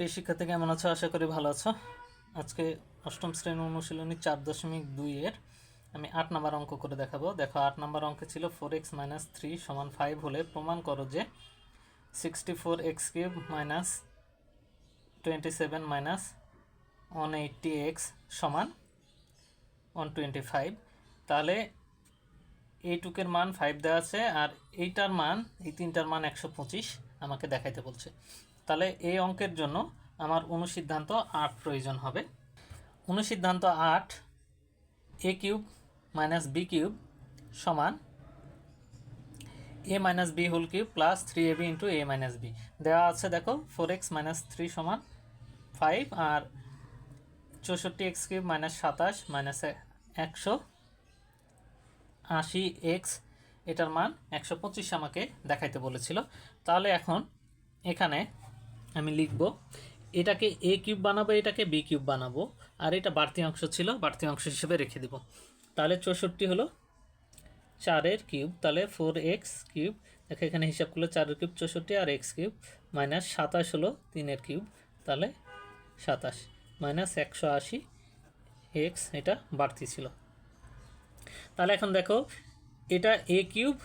প্রিয় শিক্ষার্থী, কেমন আছো? আশা করি ভালো আছো। আজকে অষ্টম শ্রেণি অনুশীলনী চার দশমিক দুইয়ের আমি আট নাম্বার অঙ্ক করে দেখাবো। দেখো, আট নাম্বার অঙ্কে ছিল ফোর এক্স মাইনাস থ্রি সমান ফাইভ হলে প্রমাণ করো যে sixty four X cube minus twenty seven minus one eighty X সমান ওয়ান টোয়েন্টি ফাইভ তাহলে এইটুকের মান ফাইভ দেওয়া আছে, আর এইটার মান, এই তিনটার মান একশো পঁচিশ আমাকে দেখাইতে বলছে। তাহলে এই অঙ্কের জন্য আমার অনুসিদ্ধান্ত আট প্রয়োজন হবে। অনুসিদ্ধান্ত আট A cube minus B cube সমান A minus B whole cube plus three A B into A minus B দেওয়া আছে দেখো ফোর এক্স মাইনাস থ্রি সমান ফাইভ আর চৌষট্টি এক্স কিউব মাইনাস সাতাশ মাইনাস একশো আশি এক্স এটার মান একশো পঁচিশ আমাকে দেখাইতে বলেছিল। তাহলে এখন এখানে আমি লিখব, এটাকে এ কিউব বানাবো, এটাকে বি কিউব বানাবো, আর এটা বাড়তি অংশ ছিল, বাড়তি অংশ হিসেবে রেখে দেব। তাহলে চৌষট্টি হলো চারের কিউব তাহলে ফোর এক্স কিউব দেখো এখানে হিসাব করলে চারের কিউব চৌষট্টি আর এক্স কিউব মাইনাস সাতাশ হলো তিনের কিউব তাহলে সাতাশ মাইনাস একশো আশি এক্স এটা বাড়তি ছিল। তাহলে এখন দেখো, এটা এ কিউব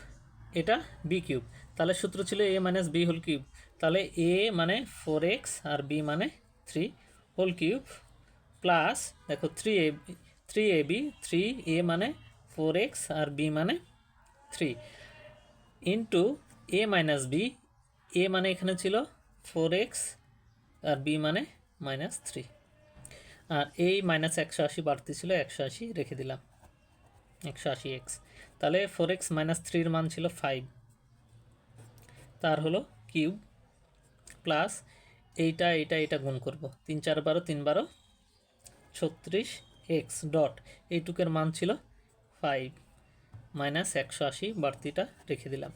এটা বি কিউব তাহলে সূত্র ছিল A minus B whole cube তাহলে এ মানে ফোর এক্স আর বি মানে থ্রি হোল কিউব প্লাস দেখো three A three A B three A মানে ফোর এক্স আর বি মানে three into A minus B A মানে এখানে ছিল ফোর এক্স আর বি মানে মাইনাস থ্রি আর এই মাইনাস একশো আশি বাড়তি ছিল, একশো আশি রেখে দিলাম, একশো আশি এক্স তাহলে ফোর এক্স মাইনাস থ্রির মান ছিল ফাইভ তার হলো কিউব প্লাস এইটা এইটা এটা গুণ করব। তিন চার বারো, তিন বারো, ছত্রিশ, এক্স ডট। এইটুকের মান ছিল ফাইভ মাইনাস একশো আশি বাড়তিটা রেখে দিলাম।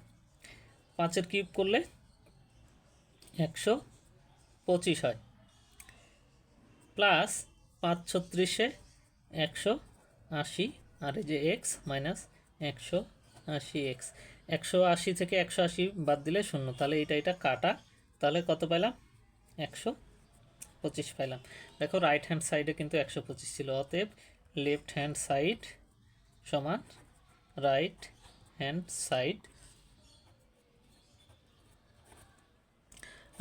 পাঁচের কিউব করলে একশো পঁচিশ হয়। প্লাস পাঁচ ছত্রিশে একশো আশি, আর এই যে এক্স মাইনাস একশো আশি এক্স। একশো আশি থেকে একশো আশি বাদ দিলে শূন্য। তাহলে এটা এটা কাটা। তাহলে কত পেলাম একশো পঁচিশ পেলাম দেখো রাইট হ্যান্ড সাইডে কিন্তু একশো পঁচিশ ছিল। অতএব লেফট হ্যান্ড সাইড সমান রাইট হ্যান্ড সাইড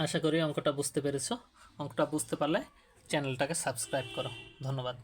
আশা করি অঙ্কটা বুঝতে পেরেছ। অঙ্কটা বুঝতে পারলে চ্যানেলটাকে সাবস্ক্রাইব করো। ধন্যবাদ।